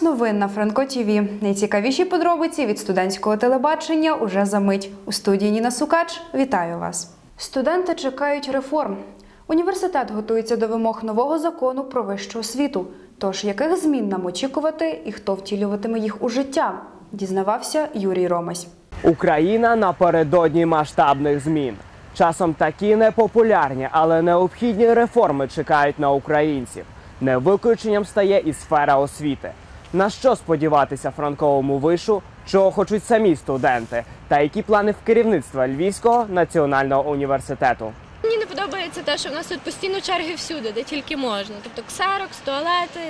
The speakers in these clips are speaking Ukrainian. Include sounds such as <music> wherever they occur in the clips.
Час новин на Франко ТІВІ. Найцікавіші подробиці від студентського телебачення уже за мить. У студії Ніна Сукач. Вітаю вас. Студенти чекають реформ. Університет готується до вимог нового закону про вищу освіту. Тож яких змін нам очікувати і хто втілюватиме їх у життя? Дізнавався Юрій Ромась. Україна напередодні масштабних змін. Часом такі непопулярні, але необхідні реформи чекають на українців. Не виключенням стає і сфера освіти. На що сподіватися франковому вишу, чого хочуть самі студенти, та які плани в керівництва Львівського національного університету. Мені не подобається те, що в нас тут постійно черги всюди, де тільки можна. Тобто ксерокс, туалети.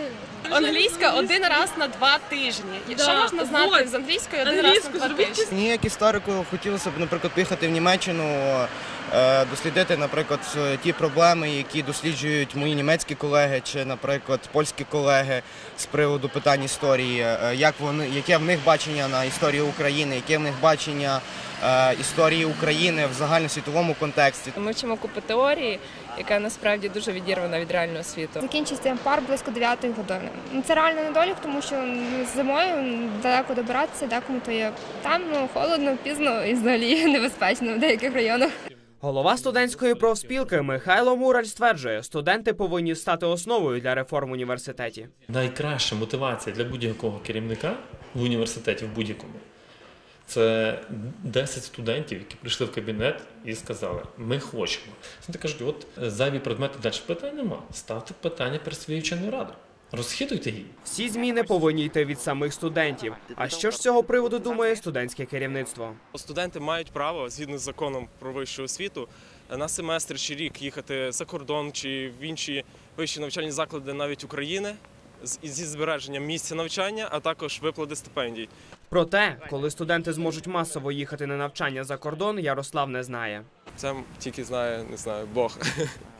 Англійська один раз на два тижні. Якщо Да, можна знати з англійської один Англійську раз на два зробіть тижні. Мені як історику хотілося б, наприклад, поїхати в Німеччину, дослідити, наприклад, е, ті проблеми, які досліджують мої німецькі колеги, чи, наприклад, польські колеги з приводу питань історії, е, як вони, яке в них бачення на історію України, яке в них бачення е, історії України в загальносвітовому контексті. Ми вчимо купу теорії, яка насправді дуже відірвана від реального світу. Закінчиться пар близько 9 години. Ну, Це реально недолік, тому що ну, зимою далеко добиратися, декому то є темно, холодно, пізно і взагалі <laughs> небезпечно в деяких районах. Голова студентської профспілки Михайло Мураль стверджує, студенти повинні стати основою для реформ в університеті. Найкраща мотивація для будь-якого керівника в університеті, в будь-якому, це 10 студентів, які прийшли в кабінет і сказали: ми хочемо. Вони кажуть, от е, зайві предмети далі питань нема. Ставте питання перед своєю вченою радою. Розхитуйте її. Всі зміни повинні йти від самих студентів. А що ж з цього приводу думає студентське керівництво? Студенти мають право згідно з законом про вищу освіту на семестр чи рік їхати за кордон чи в інші вищі навчальні заклади навіть України зі збереженням місця навчання, а також виплати стипендій. Проте, коли студенти зможуть масово їхати на навчання за кордон, Ярослав не знає. Це тільки знає, не знаю, Бог.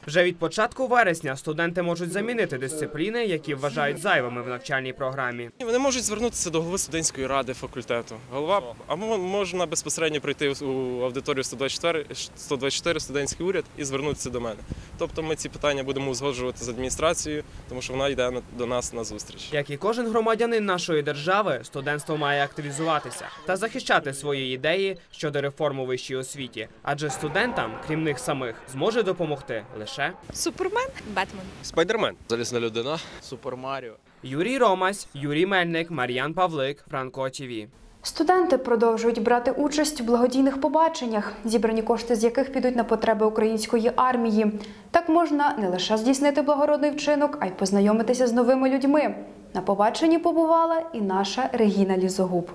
Вже від початку вересня студенти можуть замінити дисципліни, які вважають зайвими в навчальній програмі. Вони можуть звернутися до голови студентської ради факультету. Голова, а можна безпосередньо прийти у аудиторію 124, 124 студентський уряд і звернутися до мене. Тобто ми ці питання будемо узгоджувати з адміністрацією, тому що вона йде до нас на зустріч. Як і кожен громадянин нашої держави, студентство має активізуватися та захищати свої ідеї щодо реформ у вищій освіті, адже студентам, крім них самих, зможе допомогти лише Супермен, Бетмен. Спайдермен. Залізна людина, Супер Маріо. Юрій Ромась, Юрій Мельник, Мар'ян Павлик, Франко ТІВІ. Студенти продовжують брати участь у благодійних побаченнях, зібрані кошти з яких підуть на потреби української армії. Так можна не лише здійснити благородний вчинок, а й познайомитися з новими людьми. На побаченні побувала і наша Регіна Лізогуб.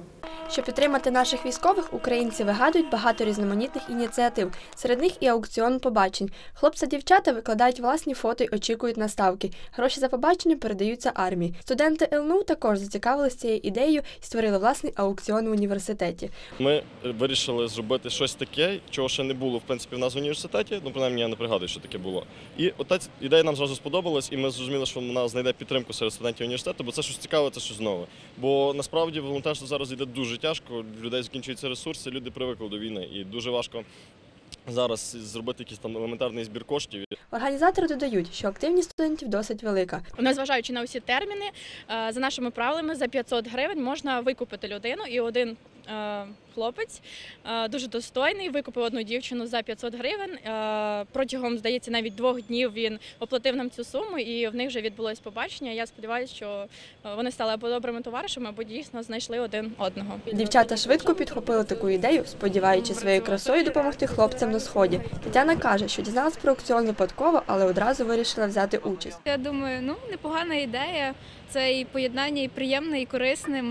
Щоб підтримати наших військових, українці вигадують багато різноманітних ініціатив. Серед них і аукціон побачень. Хлопці-дівчата викладають власні фото й очікують на ставки. Гроші за побачення передаються армії. Студенти ЛНУ також зацікавилися цією ідеєю і створили власний аукціон в університеті. Ми вирішили зробити щось таке, чого ще не було в принципі в нас в університеті. Ну, принаймні, я не пригадую, що таке було. І ота ідея нам зразу сподобалась, і ми зрозуміли, що вона знайде підтримку серед студентів університету, бо це щось цікаве, це щось нове. Бо насправді волонтерство зараз йде дуже тяжко, в людей закінчуються ресурси, люди привикли до війни, і дуже важко зараз зробити якийсь там елементарний збір коштів. Організатори додають, що активність студентів досить велика. Незважаючи на всі терміни, е, за нашими правилами за 500 гривень можна викупити людину і один. Е, Хлопець е, дуже достойний, викупив одну дівчину за 500 гривень. Е, Протягом, здається, навіть двох днів він оплатив нам цю суму, і в них вже відбулось побачення. Я сподіваюся, що вони стали або добрими товаришами, або дійсно знайшли один одного. Дівчата швидко підхопили таку ідею, сподіваючись своєю красою допомогти хлопцям на сході. Тетяна каже, що дізналась про аукціон випадково, але одразу вирішила взяти участь. Я думаю, ну непогана ідея. Це і поєднання, і приємне, і корисне.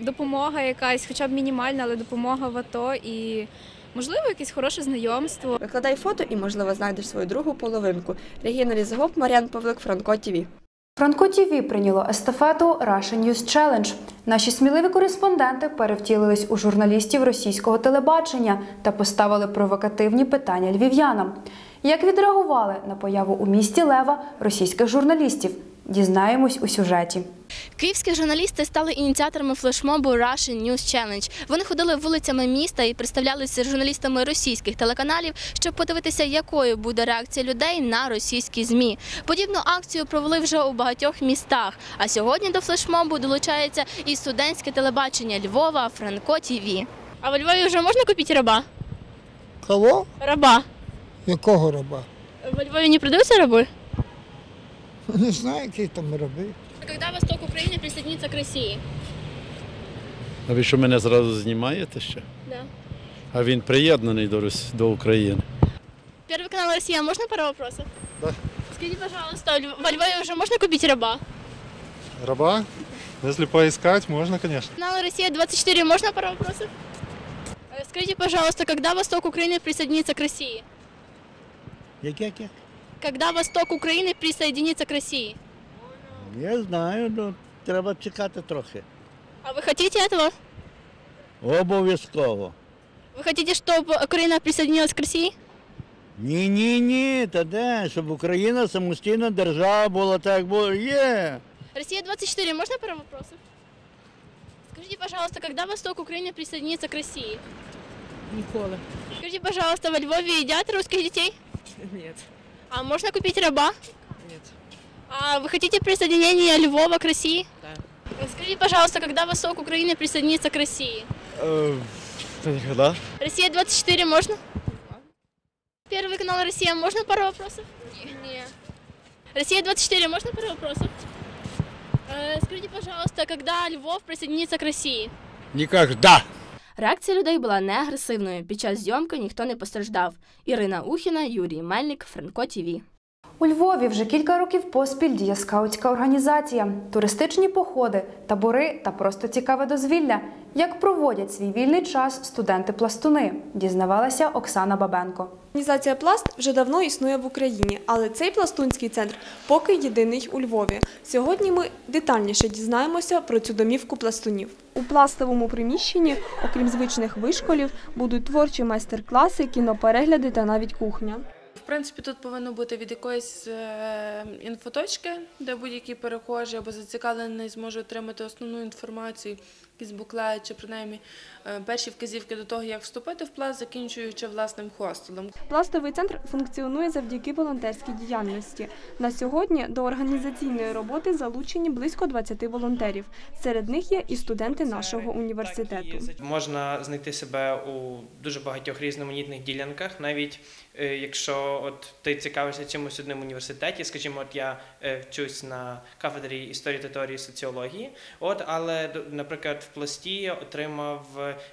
Допомога якась, хоча б мінімальна, але допомога в АТО і можливо якесь хороше знайомство. Викладай фото і, можливо, знайдеш свою другу половинку. Регіна Лізгоп, Мар'ян Павлик, Франко ТІВІ. Франко ТІВІ прийняло естафету Russia News Challenge. Наші сміливі кореспонденти перевтілились у журналістів російського телебачення та поставили провокативні питання львів'янам. Як відреагували на появу у місті Лева російських журналістів? Дізнаємось у сюжеті. Київські журналісти стали ініціаторами флешмобу Russian News Challenge. Вони ходили вулицями міста і представлялися журналістами російських телеканалів, щоб подивитися, якою буде реакція людей на російські змі. Подібну акцію провели вже у багатьох містах. А сьогодні до флешмобу долучається і студентське телебачення Львова Франко ТІВІ. А в Львові вже можна купити раба? Кого? Раба. Якого раба? В Львові не продаються раби? Не <laughs> знаю, які там раби. Когда восток України присоединится к Росії? А ви що мене зразу знімаєте ще? Да. А він приєднаний до, Рос- до України. Первый канал Россия, можно пару вопросов? Да. Скажите, пожалуйста, в- во Львове уже можно купить раба? Раба? Если поискать, можно, конечно. Канал Россия 24, можно пару вопросов? Э, Скажите, пожалуйста, когда восток Украины присоединится к России? Як, як, як? Когда восток Украины присоединится к России? Я знаю, ну треба чекати трохи. А вы хотите этого? Обов'язково. Вы хотите, чтобы Украина присоединилась к России? Ні, ні, ні, та де, щоб Україна самостійна держава була так, як було. Є. Россия 24, можно пару вопросов? Скажите, пожалуйста, когда восток Украины присоединится к России? Ніколи. Скажите, пожалуйста, во Львове едят русских детей? Ні. А можно купить раба? Нет. А вы хотите присоединения Львова к России? Да. Скажите, пожалуйста, когда восток Украины присоединится к России? Та ніколи. Россия 24 можно? Первый канал Россия, можно пару вопросов? Нет. Россия 24, можно пару вопросов? Э, Скажите, пожалуйста, когда Львов присоединится к России? Нікогда. Реакція людей була не агресивною. Під час зйомки ніхто не постраждав. Ірина Ухіна, Юрій Мельник, Франко ТІВІ. У Львові вже кілька років поспіль діє скаутська організація, туристичні походи, табори та просто цікаве дозвілля. Як проводять свій вільний час студенти-пластуни, дізнавалася Оксана Бабенко. Організація Пласт вже давно існує в Україні, але цей пластунський центр поки єдиний у Львові. Сьогодні ми детальніше дізнаємося про цю домівку пластунів. У пластовому приміщенні, окрім звичних вишколів, будуть творчі майстер-класи, кіноперегляди та навіть кухня. Принципі, тут повинно бути від якоїсь е, інфоточки, де будь-які перехожі або зацікавлений зможе отримати основну інформацію, якийсь буклет чи принаймні е, перші вказівки до того, як вступити в пласт, закінчуючи власним хостелом. Пластовий центр функціонує завдяки волонтерській діяльності. На сьогодні до організаційної роботи залучені близько 20 волонтерів. Серед них є і студенти нашого університету. Можна знайти себе у дуже багатьох різноманітних ділянках, навіть е, якщо от ти цікавишся чимось в одному університеті, скажімо, от я е, вчусь на кафедрі історії та теорії соціології, от але до- наприклад в пласті отримав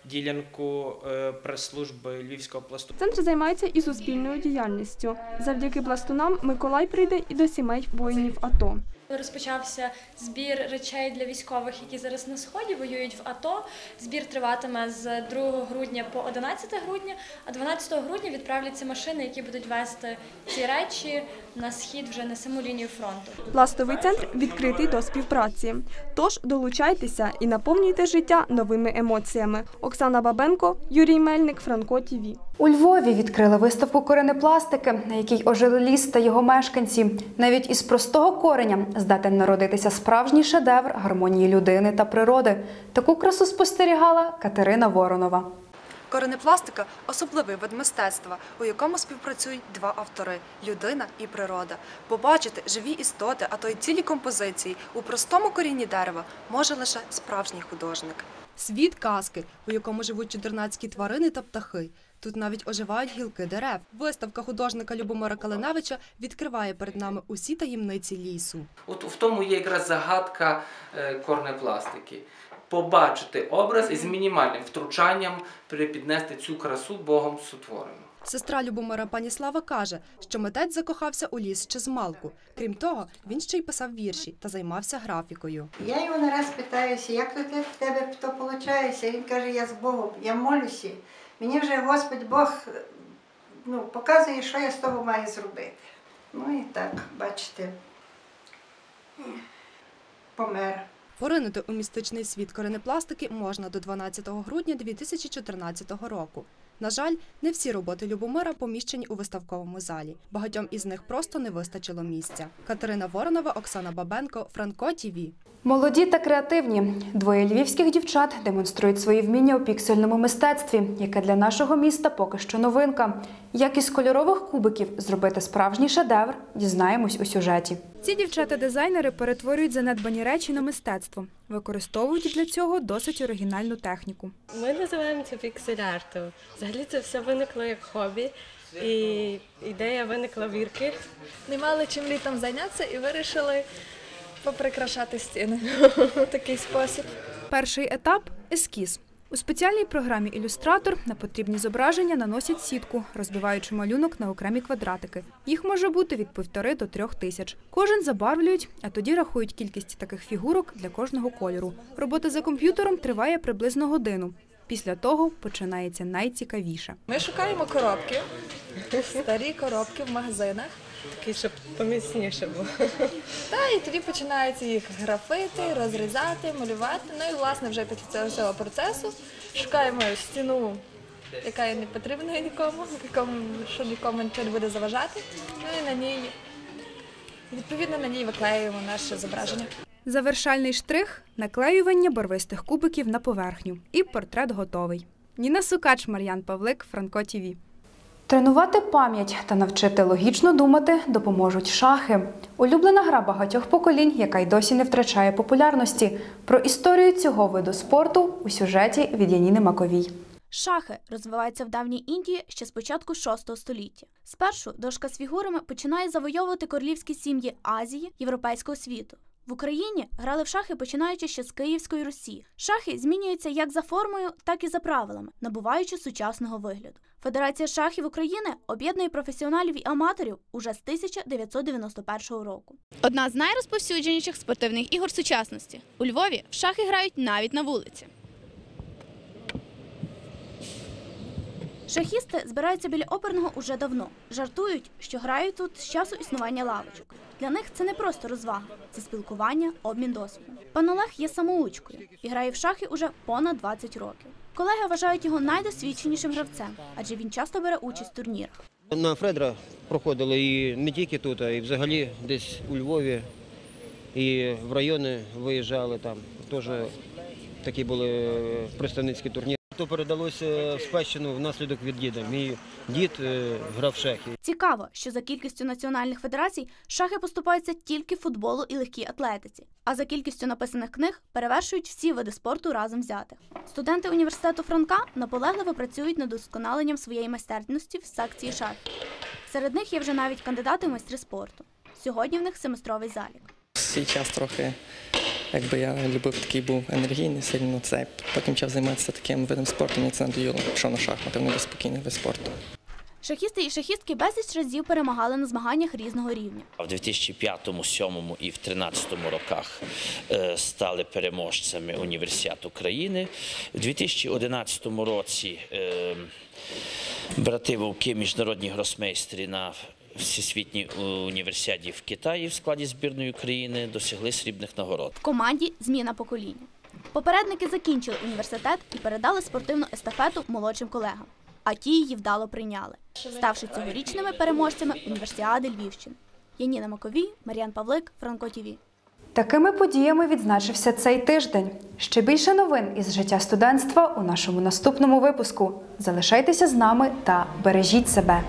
ділянку е, прес-служби Львівського пласту. Центр займається і суспільною діяльністю. Завдяки пластунам Миколай прийде і до сімей воїнів АТО. Розпочався збір речей для військових, які зараз на сході воюють в АТО. Збір триватиме з 2 грудня по 11 грудня, а 12 грудня відправляться машини, які будуть вести ці речі на схід вже на саму лінію фронту. Пластовий центр відкритий до співпраці. Тож долучайтеся і наповнюйте життя новими емоціями. Оксана Бабенко, Юрій Мельник, Франко ТІВІ. У Львові відкрили виставку коренепластики, на якій ожили ліс та його мешканці. Навіть із простого кореня здатен народитися справжній шедевр гармонії людини та природи. Таку красу спостерігала Катерина Воронова. Коренепластика особливий вид мистецтва, у якому співпрацюють два автори людина і природа. Побачити живі істоти, а то й цілі композиції у простому корінні дерева може лише справжній художник. Світ казки, у якому живуть чотирнацькі тварини та птахи. Тут навіть оживають гілки дерев. Виставка художника Любомира Калиневича відкриває перед нами усі таємниці лісу. От в тому є якраз загадка е, корнепластики. Побачити образ із мінімальним втручанням припіднести цю красу Богом сотворену. Сестра Любомира пані Слава каже, що митець закохався у ліс ще з малку. Крім того, він ще й писав вірші та займався графікою. Я його не раз питаюся, як то те- в тебе то виходить? Він каже, я з Богом, я молюся. Мені вже Господь Бог ну, показує, що я з того маю зробити. Ну і так, бачите, помер. Поринути у містичний світ коренепластики можна до 12 грудня 2014 року. На жаль, не всі роботи Любомира поміщені у виставковому залі. Багатьом із них просто не вистачило місця. Катерина Воронова, Оксана Бабенко, Франко ТІВІ. Молоді та креативні. Двоє львівських дівчат демонструють свої вміння у піксельному мистецтві, яке для нашого міста поки що новинка. Як із кольорових кубиків зробити справжній шедевр, дізнаємось у сюжеті. Ці дівчата-дизайнери перетворюють занедбані речі на мистецтво, використовують для цього досить оригінальну техніку. Ми називаємо це піксель-артом. Взагалі це все виникло як хобі, і ідея виникла в Ірки. Не мали чим літом зайнятися і вирішили поприкрашати стіни в <laughs> такий спосіб. Перший етап ескіз. У спеціальній програмі Ілюстратор на потрібні зображення наносять сітку, розбиваючи малюнок на окремі квадратики. Їх може бути від півтори до трьох тисяч. Кожен забарвлюють, а тоді рахують кількість таких фігурок для кожного кольору. Робота за комп'ютером триває приблизно годину. Після того починається найцікавіше. Ми шукаємо коробки, старі коробки в магазинах. Такий, щоб поміцніше було. Та і тоді починаються їх графити, розрізати, малювати. Ну і власне вже після цього всього процесу шукаємо стіну, яка не потрібна нікому, якому, що нікому нічого не буде заважати. Ну і на ній, відповідно, на ній виклеюємо наше зображення. Завершальний штрих наклеювання барвистих кубиків на поверхню. І портрет готовий. Ніна Сукач, Мар'ян Павлик, Франко ТІВІ. Тренувати пам'ять та навчити логічно думати допоможуть шахи. Улюблена гра багатьох поколінь, яка й досі не втрачає популярності. Про історію цього виду спорту у сюжеті від Яніни Маковій. Шахи розвиваються в давній Індії ще з початку VI століття. Спершу дошка з фігурами починає завойовувати королівські сім'ї Азії, європейського світу. В Україні грали в шахи починаючи ще з Київської Русі. Шахи змінюються як за формою, так і за правилами, набуваючи сучасного вигляду. Федерація шахів України об'єднує професіоналів і аматорів уже з 1991 року. Одна з найрозповсюдженіших спортивних ігор сучасності. У Львові в шахи грають навіть на вулиці. Шахісти збираються біля оперного уже давно. Жартують, що грають тут з часу існування лавочок. Для них це не просто розвага, це спілкування, обмін досвідом. Пан Олег є самоучкою і грає в шахи уже понад 20 років. Колеги вважають його найдосвідченішим гравцем, адже він часто бере участь в турнірах. На Фредера проходили і не тільки тут, а й взагалі десь у Львові і в райони виїжджали там. Теж такі були представницькі турніри. То передалося в спадщину внаслідок від діда. Мій дід е, грав в шахи. Цікаво, що за кількістю національних федерацій шахи поступаються тільки футболу і легкій атлетиці, а за кількістю написаних книг перевершують всі види спорту разом взятих. Студенти університету Франка наполегливо працюють над удосконаленням своєї майстерності в секції шахів. Серед них є вже навіть кандидати в майстри спорту. Сьогодні в них семестровий залік. Час трохи, якби я любив такий був енергійний, сильно це. Потім почав займатися таким видом спорту, мені це надоїло. Пішов на шахмати, вони спокійний вид спорту. Шахісти і шахістки безліч разів перемагали на змаганнях різного рівня. В 2005, 2007 і в 2013 роках е, стали переможцями Універсіад України. У 2011 році е, брати Вовки, міжнародні гросмейстри на Всесвітній універсіаді в Китаї в складі збірної України досягли срібних нагород. В команді зміна покоління. Попередники закінчили університет і передали спортивну естафету молодшим колегам, а ті її вдало прийняли, ставши цьогорічними переможцями універсіади Львівщини. Яніна Маковій, Мар'ян Павлик, Франко ТІВІ. Такими подіями відзначився цей тиждень. Ще більше новин із життя студентства у нашому наступному випуску. Залишайтеся з нами та бережіть себе.